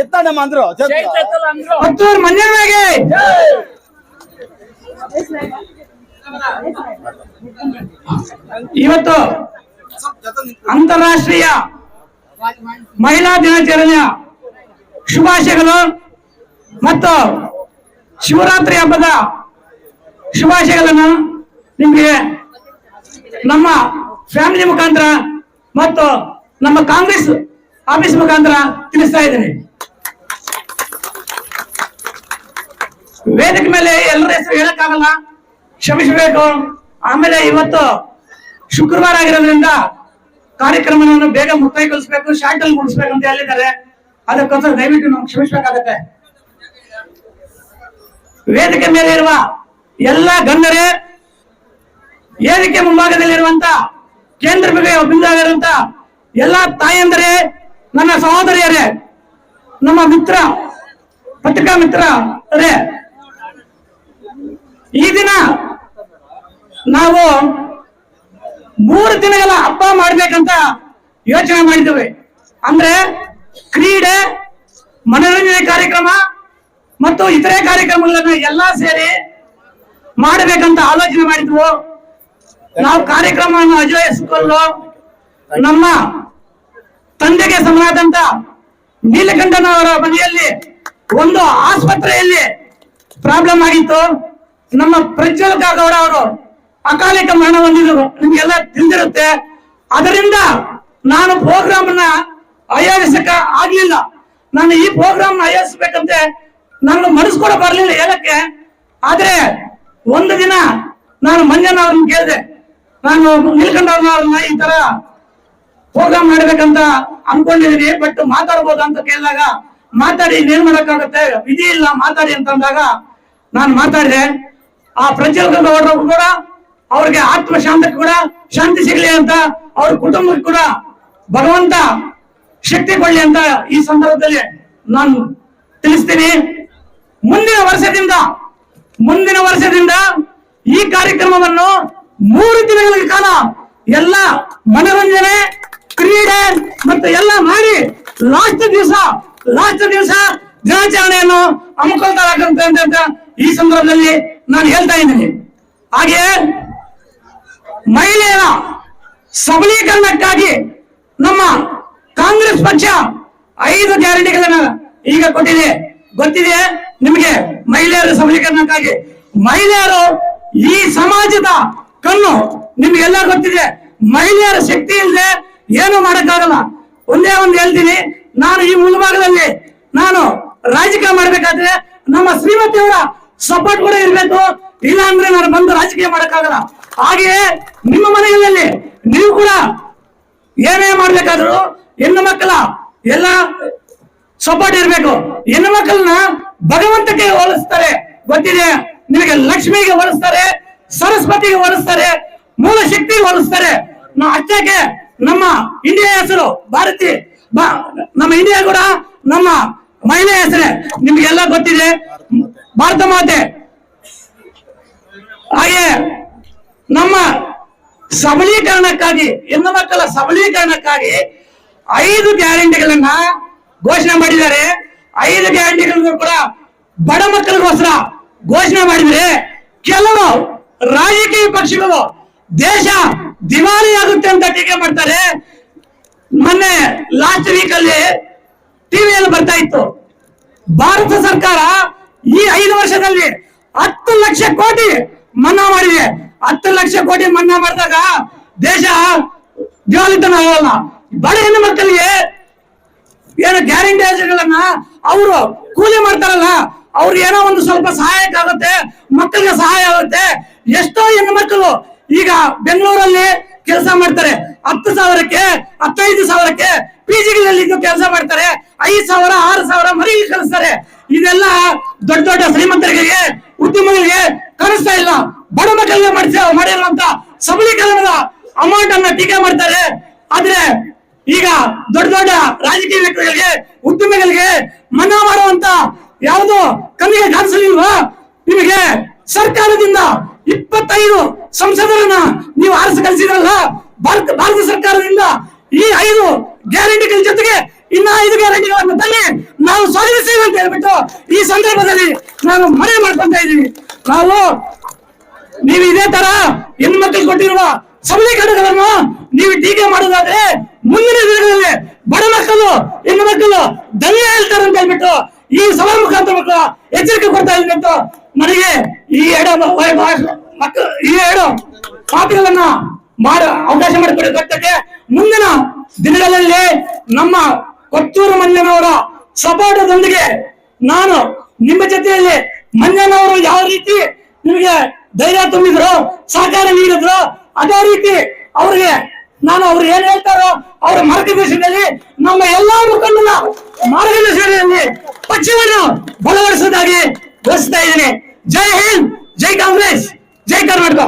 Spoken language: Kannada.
ಎತ್ತಡಮ್ಮ ಅಂದ್ರು ಇವತ್ತು ಅಂತಾರಾಷ್ಟ್ರೀಯ ಮಹಿಳಾ ದಿನಾಚರಣೆಯ ಶುಭಾಶಯಗಳು ಮತ್ತು ಶಿವರಾತ್ರಿ ಹಬ್ಬದ ಶುಭಾಶಯಗಳನ್ನು ನಿಮಗೆ ನಮ್ಮ ಫ್ಯಾಮಿಲಿ ಮುಖಾಂತರ ಮತ್ತು ನಮ್ಮ ಕಾಂಗ್ರೆಸ್ ಆಫೀಸ್ ಮುಖಾಂತರ ತಿಳಿಸ್ತಾ ಇದ್ದೀನಿ. ವೇದಿಕೆ ಮೇಲೆ ಎಲ್ಲರ ಹೆಸರು ಹೇಳಕ್ಕಾಗಲ್ಲ. ಕ್ಷಮಿಸಬೇಕು. ಆಮೇಲೆ ಇವತ್ತು ಶುಕ್ರವಾರ ಆಗಿರೋದ್ರಿಂದ ಕಾರ್ಯಕ್ರಮವನ್ನು ಬೇಗ ಮುಕ್ತಾಯಗೊಳಿಸಬೇಕು ಶಾರ್ಟ್ ಅಲ್ಲಿ ಮುಗಿಸ್ಬೇಕು ಅಂತ ಹೇಳಿದ್ದಾರೆ. ಅದಕ್ಕೋಸ್ಕರ ದಯವಿಟ್ಟು ನಾವು ಕ್ಷಮಿಸಬೇಕಾಗತ್ತೆ. ವೇದಿಕೆ ಮೇಲೆ ಇರುವ ಎಲ್ಲ ಗಣ್ಯರೇ, ವೇದಿಕೆ ಮುಂಭಾಗದಲ್ಲಿರುವಂತ ಕೇಂದ್ರ ಬಿಂದುವಾಗಿರುವಂತ ಎಲ್ಲಾ ತಾಯಂದರೇ, ನನ್ನ ಸಹೋದರಿಯರೇ, ನಮ್ಮ ಮಿತ್ರ, ಪತ್ರಿಕಾ ಮಿತ್ರರೇ ಈ ದಿನ ನಾವು ಮೂರು ದಿನಗಳ ಹಬ್ಬ ಮಾಡ್ಬೇಕಂತ ಯೋಚನೆ ಮಾಡಿದ್ದೇವೆ. ಅಂದ್ರೆ ಕ್ರೀಡೆ, ಮನೋರಂಜನೆ ಕಾರ್ಯಕ್ರಮ ಮತ್ತು ಇತರೆ ಕಾರ್ಯಕ್ರಮಗಳನ್ನ ಎಲ್ಲಾ ಸೇರಿ ಮಾಡಬೇಕಂತ ಆಲೋಚನೆ ಮಾಡಿದ್ವು. ನಾವು ಕಾರ್ಯಕ್ರಮವನ್ನು ಅಜಯಿಸಿಕೊಳ್ಳಲು ನಮ್ಮ ತಂದೆಗೆ ಸಮನಾದಂತ ನೀಲಕಂಠನವರ ಮನೆಯಲ್ಲಿ ಒಂದು ಆಸ್ಪತ್ರೆಯಲ್ಲಿ ಪ್ರಾಬ್ಲಮ್ ಆಗಿತ್ತು. ನಮ್ಮ ಪ್ರಜ್ವಲ್ ಕಾಗೌಡ ಅವರು ಅಕಾಲಿಕ ಮರಣ ಹೊಂದಿದ್ರು. ನಿಮ್ಗೆಲ್ಲ ತಿಳಿದಿರುತ್ತೆ. ಅದರಿಂದ ನಾನು ಪ್ರೋಗ್ರಾಮ್ ಅನ್ನ ಆಯೋಜಿಸಕ ಆಗ್ಲಿಲ್ಲ. ನಾನು ಈ ಪ್ರೋಗ್ರಾಮ್ ಆಯೋಜಿಸ್ಬೇಕಂತೆ ನನ್ನ ಮನಸ್ಸು ಕೂಡ ಬರ್ಲಿಲ್ಲ ಹೇಳಕ್ಕೆ. ಆದ್ರೆ ಒಂದು ದಿನ ನಾನು ಮಂಜಣ್ಣ ಅವ್ರನ್ನ ಕೇಳಿದೆ. ನಾನು ನೀಲ್ಕಂಠವ್ರನ್ನ ಈ ತರ ಪ್ರೋಗ್ರಾಮ್ ಮಾಡ್ಬೇಕಂತ ಅನ್ಕೊಂಡಿದೀನಿ. ಬಟ್ ಮಾತಾಡ್ಬೋದು ಅಂತ ಕೇಳಿದಾಗ ಮಾತಾಡಿ ಏನ್ ಮಾಡಕ್ಕಾಗತ್ತೆ? ವಿಧಿ ಇಲ್ಲ, ಮಾತಾಡಿ ಅಂತಂದಾಗ ನಾನು ಮಾತಾಡಿದೆ. ಆ ಪ್ರಜ್ವಲ್ ಗೌಡರು ಕೂಡ, ಅವ್ರಿಗೆ ಆತ್ಮ ಶಾಂತಕ್ಕೆ ಕೂಡ, ಶಾಂತಿ ಸಿಗಲಿ ಅಂತ ಅವ್ರ ಕುಟುಂಬಕ್ಕೆ ಕೂಡ ಭಗವಂತ ಶಕ್ತಿ ಕೊಡ್ಲಿ ಅಂತ ಈ ಸಂದರ್ಭದಲ್ಲಿ ನಾನು ತಿಳಿಸ್ತೀನಿ. ಮುಂದಿನ ವರ್ಷದಿಂದ ಮುಂದಿನ ವರ್ಷದಿಂದ ಈ ಕಾರ್ಯಕ್ರಮವನ್ನು ಮೂರು ದಿನಗಳ ಕಾಲ ಎಲ್ಲ ಮನೋರಂಜನೆ, ಕ್ರೀಡೆ ಮತ್ತು ಎಲ್ಲ ಮಾಡಿ ಲಾಸ್ಟ್ ದಿವಸ ಲಾಸ್ಟ್ ದಿವಸ ದಿನಾಚರಣೆಯನ್ನು ಹಮ್ಮಿಕೊಳ್ತಾರೆ ಅಂತ ಈ ಸಂದರ್ಭದಲ್ಲಿ ನಾನು ಹೇಳ್ತಾ ಇದ್ದೀನಿ. ಹಾಗೆ ಮಹಿಳೆಯರ ಸಬಲೀಕರಣಕ್ಕಾಗಿ ನಮ್ಮ ಕಾಂಗ್ರೆಸ್ ಪಕ್ಷ ಐದು ಗ್ಯಾರಂಟಿಗಳನ್ನ ಈಗ ಕೊಟ್ಟಿದೆ. ಗೊತ್ತಿದೆ? ನಿಮಗೆ ಮಹಿಳೆಯರ ಸಬಲೀಕರಣಕ್ಕಾಗಿ. ಮಹಿಳೆಯರು ಈ ಸಮಾಜದ ಕಣ್ಣು ನಿಮ್ಗೆಲ್ಲ ಗೊತ್ತಿದೆ. ಮಹಿಳೆಯರ ಶಕ್ತಿ ಇಲ್ಲದೆ ಏನು ಮಾಡಕ್ಕಾಗಲ್ಲ. ಒಂದೇ ಒಂದು ಹೇಳ್ತೀನಿ. ನಾನು ಈ ಮುಂಭಾಗದಲ್ಲಿ ನಾನು ರಾಜಕೀಯ ಮಾಡ್ಬೇಕಾದ್ರೆ ನಮ್ಮ ಶ್ರೀಮತಿಯವರ ಸಪೋರ್ಟ್ ಕೂಡ ಇರಬೇಕು. ಇಲ್ಲ ಅಂದ್ರೆ ನಾನು ಬಂದು ರಾಜಕೀಯ ಮಾಡಕ್ಕಾಗಲ್ಲ. ಹಾಗೆಯೇ ನಿಮ್ಮ ಮನೆಗಳಲ್ಲಿ ನೀವು ಕೂಡ ಏನೇ ಮಾಡ್ಬೇಕಾದ್ರು ಹೆಣ್ಣು ಮಕ್ಕಳ ಎಲ್ಲ ಸಪೋರ್ಟ್ ಇರಬೇಕು. ಹೆಣ್ಣು ಮಕ್ಕಳನ್ನ ಭಗವಂತಕ್ಕೆ ಹೋಲಿಸ್ತಾರೆ. ಗೊತ್ತಿದೆ? ನಿಮಗೆ ಲಕ್ಷ್ಮಿಗೆ ಹೋಲಿಸ್ತಾರೆ, ಸರಸ್ವತಿಗೆ ಹೋಲಿಸ್ತಾರೆ, ಮೂಲ ಶಕ್ತಿಗೆ ಹೋಲಿಸ್ತಾರೆ. ನಾವು ಅಷ್ಟಕ್ಕೆ ನಮ್ಮ ಇಂಡಿಯಾ ಹೆಸರು, ಭಾರತಿ ನಮ್ಮ ಇಂಡಿಯಾ ಕೂಡ ನಮ್ಮ ಮಹಿಳೆ ಹೆಸರೇ. ನಿಮ್ಗೆಲ್ಲ ಗೊತ್ತಿದೆ? ಭಾರತ ಮಾತೆ. ಹಾಗೆ ನಮ್ಮ ಸಬಲೀಕರಣಕ್ಕಾಗಿ ಹೆಣ್ಣು ಮಕ್ಕಳ ಸಬಲೀಕರಣಕ್ಕಾಗಿ ಐದು ಗ್ಯಾರಂಟಿಗಳನ್ನ ಘೋಷಣೆ ಮಾಡಿದ್ದಾರೆ. ಐದು ಗ್ಯಾರಂಟಿಗಳನ್ನು ಕೂಡ ಬಡ ಮಕ್ಕಳಿಗೋಸ್ಕರ ಘೋಷಣೆ ಮಾಡಿದ್ರೆ ಕೆಲವು ರಾಜಕೀಯ ಪಕ್ಷಗಳು ದೇಶ ದಿವಾಳಿ ಆಗುತ್ತೆ ಅಂತ ಟೀಕೆ ಮಾಡ್ತಾರೆ. ಮೊನ್ನೆ ಲಾಸ್ಟ್ ವೀಕ್ ಅಲ್ಲಿ ಟಿವಿಯಲ್ಲಿ ಬರ್ತಾ ಇತ್ತು. ಭಾರತ ಸರ್ಕಾರ ಈ ಐದು ವರ್ಷದಲ್ಲಿ ಹತ್ತು ಲಕ್ಷ ಕೋಟಿ ಮನ್ನಾ ಮಾಡಿದೆ. ಹತ್ತು ಲಕ್ಷ ಕೋಟಿ ಮನ್ನಾ ಮಾಡಿದಾಗ ದೇಶ ದಿವಾಳಿತನ ಆಗಲ್ಲ ಬಡ ಹೆಣ್ಣು ಮಕ್ಕಳಿಗೆ ಏನು ಗ್ಯಾರಂಟಿಗಳನ್ನ ಅವರು ಕೂಲಿ ಮಾಡ್ತಾರಲ್ಲ, ಅವ್ರು ಏನೋ ಒಂದು ಸ್ವಲ್ಪ ಸಹಾಯಕ ಆಗುತ್ತೆ, ಮಕ್ಕಳಿಗೆ ಸಹಾಯ ಆಗುತ್ತೆ. ಎಷ್ಟೋ ಹೆಣ್ಣು ಮಕ್ಕಳು ಈಗ ಬೆಂಗಳೂರಲ್ಲಿ ಕೆಲಸ ಮಾಡ್ತಾರೆ. ಹತ್ತು ಸಾವಿರಕ್ಕೆ, ಹತ್ತೈದು ಸಾವಿರಕ್ಕೆ ಪಿ ಜಿಗಳಲ್ಲಿ ಕೆಲಸ ಮಾಡ್ತಾರೆ. ಐದು ಸಾವಿರ, ಆರು ಸಾವಿರ ಮರಿಗೆ ಕಳಿಸ್ತಾರೆ. ಇದೆಲ್ಲ ದೊಡ್ಡ ದೊಡ್ಡ ಶ್ರೀಮಂತರಿಗೆ, ಉದ್ಯಮಗಳಿಗೆ ಕಾಣಿಸ್ತಾ ಇಲ್ಲ. ಬಡ ಮಕ್ಕಳಿಗೆ ಮಾಡಿಸ ಅಂತ ಸಬಲೀಕರಣದ ಅಮೌಂಟ್ ಅನ್ನ ಟೀಕೆ ಮಾಡ್ತಾರೆ. ಆದ್ರೆ ಈಗ ದೊಡ್ಡ ದೊಡ್ಡ ರಾಜಕೀಯ ವ್ಯಕ್ತಿಗಳಿಗೆ, ಉದ್ಯಮಿಗಳಿಗೆ ಮನ್ನಾ ಮಾಡುವಂತ ಯಾವುದು ಕಣ್ಣಿಗೆ ಕಾಣಿಸಲಿಲ್ವಾ, ನಿಮಗೆ ಸರ್ಕಾರದಿಂದ ಇಪ್ಪತ್ತೈದು ಸಂಸದರನ್ನ ನೀವು ಆರಿಸಿ ಕಳಿಸಿದ್ರಲ್ಲ, ಭಾರತ ಭಾರತ ಸರ್ಕಾರದಿಂದ ಈ ಐದು ಗ್ಯಾರಂಟಿಗಳ ಜೊತೆಗೆ ಇನ್ನ ಐದು ಗ್ಯಾರಂಟಿಗಳನ್ನು ತನ್ನಿ ನಾವು ಸ್ವಾಗತಿಸ್ತೇವೆ ಅಂತ ಹೇಳ್ಬಿಟ್ಟು ಈ ಸಂದರ್ಭದಲ್ಲಿ ನಾನು ಮನವಿ ಮಾಡ್ಕೊಂತ ಇದ್ದೀವಿ ನಾವು ನೀವು ಇದೇ ತರ ಹೆಣ್ಮಕ್ಳಿಗೆ ಕೊಟ್ಟಿರುವ ಸಬಲೀಕರಣಗಳನ್ನು ನೀವು ಟೀಕೆ ಮಾಡೋದಾದ್ರೆ ಮುಂದಿನ ದಿನಗಳಲ್ಲಿ ಬಡ ಮಕ್ಕಳು, ಹೆಣ್ಣು ಮಕ್ಕಳು ಧನ್ಯ ಹೇಳ್ತಾರೆ ಅಂತ ಹೇಳ್ಬಿಟ್ಟು ಈ ಸಭಾ ಮುಖಾಂತರ ಮಕ್ಕಳು ಎಚ್ಚರಿಕೆ ಕೊಡ್ತಾ ಇದ್ದೀನಿ ಅಂತ ನನಗೆ ಈ ಎಡ ಮಕ್ಕಳು, ಈ ಎರಡು ಮಾತುಗಳನ್ನ ಮಾಡ ಅವಕಾಶ ಮಾಡಿಕೊಡಿ ಗೊತ್ತಕ್ಕೆ ಮುಂದಿನ ದಿನಗಳಲ್ಲಿ ನಮ್ಮ ಕೊತ್ತೂರು ಮಂಜನವರ ಸಪೋರ್ಟದೊಂದಿಗೆ ನಾನು ನಿಮ್ಮ ಜೊತೆಯಲ್ಲಿ ಮಂಜನವರು ಯಾವ ರೀತಿ ನಿಮಗೆ ಧೈರ್ಯ ತುಂಬಿದ್ರು, ಸಹಕಾರ ನೀಡಿದ್ರು, ಅದೇ ರೀತಿ ಅವ್ರಿಗೆ ನಾನು ಅವ್ರು ಏನ್ ಹೇಳ್ತಾರೋ ಅವರ ಮಾರ್ಗದರ್ಶನದಲ್ಲಿ ನಮ್ಮ ಎಲ್ಲಾ ಮುಖಂಡನ ಮಾರ್ಗದರ್ಶನದಲ್ಲಿ ಪಕ್ಷವನ್ನು ಬಲಪಡಿಸುವುದಾಗಿ ಬಳಸ್ತಾ ಇದ್ದೀನಿ. ಜೈ ಹಿಂದ್, ಜೈ ಕಾಂಗ್ರೆಸ್, ಜೈ ಕರ್ನಾಟಕ.